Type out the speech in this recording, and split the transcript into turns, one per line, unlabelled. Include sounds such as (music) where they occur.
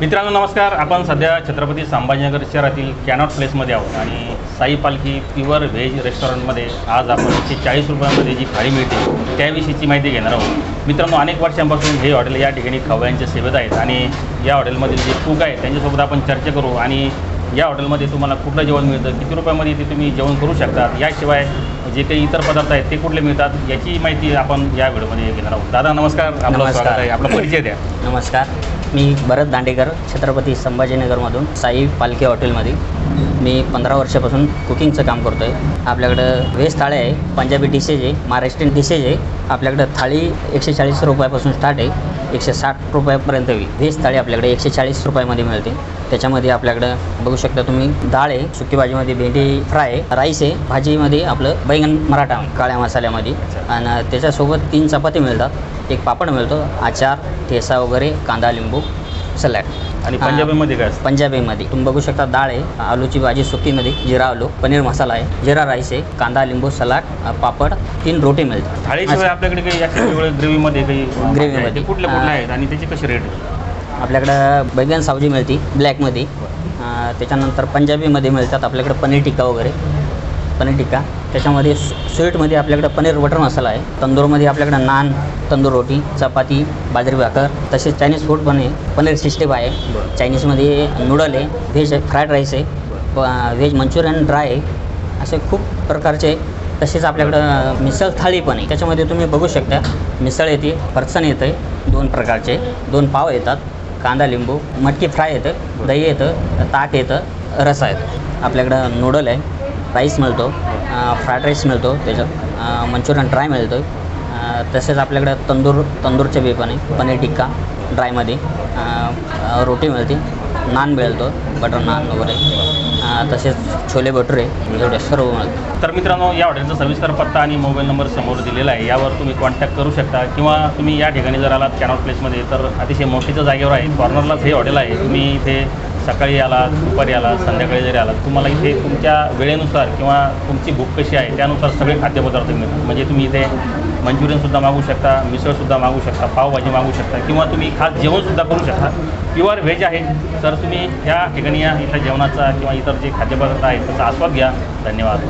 मित्रांनो नमस्कार. आपण सध्या छत्रपती संभाजीनगर शहरातील कॅनॉट प्लेसमध्ये आहोत आणि साई पालखी प्युअर व्हेज रेस्टॉरंटमध्ये आज आपण एकशे चाळीस रुपयांमध्ये जी थाळी मिळते त्याविषयीची माहिती घेणार आहोत. मित्रांनो अनेक वर्षांपासून हे हॉटेल या ठिकाणी खवयांचे सेवेत आहेत आणि या हॉटेलमधील जे कुक आहेत त्यांच्यासोबत आपण चर्चा करू आणि या हॉटेलमध्ये तुम्हाला कुठलं जेवण मिळतं किती रुपयामध्ये ते तुम्ही जेवण करू शकतात याशिवाय जे काही इतर पदार्थ आहेत ते कुठले मिळतात याची माहिती आपण या व्हिडिओमध्ये घेणार आहोत. दादा नमस्कार. आपलं. स्वागत आहे. आपला परिचय द्या.
नमस्कार. मी भरत दांडेकर छत्रपती संभाजीनगरमधून साई पालखी हॉटेलमध्ये. मी पंधरा वर्षापासून कुकिंगचं काम करतो आहे आपल्याकडं व्हेज थाळी आहे पंजाबी डिशेज आहे महाराष्ट्रीयन डिशेज आहे. आपल्याकडं थाळी एकशे चाळीस रुपयापासून स्टार्ट आहे. एकशे साठ रुपयापर्यंत व्हेज थाळी आपल्याकडे एकशे चाळीस रुपयामध्ये मिळते त्याच्यामध्ये आपल्याकडं बघू शकता तुम्ही डाळ आहे सुकी भाजीमध्ये भेंडी फ्राय राईस आहे भाजीमध्ये आपलं बैंगन मराठा काळ्या मसाल्यामध्ये. आणि त्याच्यासोबत तीन चपाती मिळतात एक पापड मिळतो आचार ठेसा वगैरे कांदा लिंबू. सलॅड
आणि. पंजाबीमध्ये काय असतं?
पंजाबीमध्ये. तुम्ही बघू शकता डाळ आहे आलूची भाजी सुकीमध्ये जिरा आलू पनीर मसाला आहे जिरा राईस आहे कांदा लिंबू सलाड पापड तीन रोटी मिळतात.
थाळीशिवाय आपल्याकडे काही ग्रेव्हीमध्ये काही (laughs)
Gravy
आहे, ते
मध्ये.
कुठले कुठले
हा.
आहेत आणि त्याची कशी रेट
आपल्याकडं बैगन सावजी मिळते ब्लॅकमध्ये. त्याच्यानंतर पंजाबीमध्ये मिळतात आपल्याकडं पनीर टिक्का वगैरे. पनीर टिक्का. त्याच्यामध्ये स्व- स्वीटमध्ये आपल्याकडं पनीर बटर मसाला आहे. तंदूरमध्ये आपल्याकडं नान तंदूर रोटी चपाती बाजरी भाकर तसेच चायनीज फूड पण आहे. पनीर सिस्टीम आहे. चायनीजमध्ये नूडल आहे व्हेज फ्राईड राईस आहे. प- व्हेज मंचुरियन ड्राय आहे. असे खूप प्रकारचे तसेच आपल्याकडं मिसळ थाळी पण आहे. त्याच्यामध्ये तुम्ही बघू शकता मिसळ येते फरसाण येतं आहे दोन प्रकारचे. दोन पाव येतात कांदा लिंबू मटकी फ्राय येतं दही येतं ताक येतं रसा येतं. आपल्याकडं नूडल आहे. राईस मिळतो फ्राईड राईस मिळतो त्याच्यात. मंचुरियन ड्राय मिळतो आहे तसेच आपल्याकडं तंदूर तंदूरचे बी पण आहे पनीर टिक्का ड्रायमध्ये रोटी मिळते नान मिळतो बटर नान वगैरे. तसेच छोले भटुरे एवढे सर्व मिळतो
तर मित्रांनो या हॉटेलचा सविस्तर पत्ता आणि मोबाईल नंबर समोर दिलेला आहे. यावर तुम्ही कॉन्टॅक्ट करू शकता किंवा तुम्ही या ठिकाणी जर आलात कॅनॉट प्लेसमध्ये तर अतिशय मोठीच्या जागेवर आहे. कॉर्नरलाच हे हॉटेल आहे. तुम्ही इथे सकाळी आलात दुपारी आला संध्याकाळी जरी आलात तुम्हाला इथे तुमच्या वेळेनुसार किंवा तुमची भूक कशी आहे त्यानुसार सगळे खाद्यपदार्थ मिळतात. म्हणजे तुम्ही इथे मंचुरियनसुद्धा मागू शकता मिसळसुद्धा मागू शकता पावभाजी मागू शकता किंवा तुम्ही खास जेवणसुद्धा करू शकता. प्युअर व्हेज आहे तर तुम्ही ह्या ठिकाणी या इथं जेवणाचा किंवा इतर जे खाद्यपदार्थ आहेत त्याचा आस्वाद घ्या. धन्यवाद.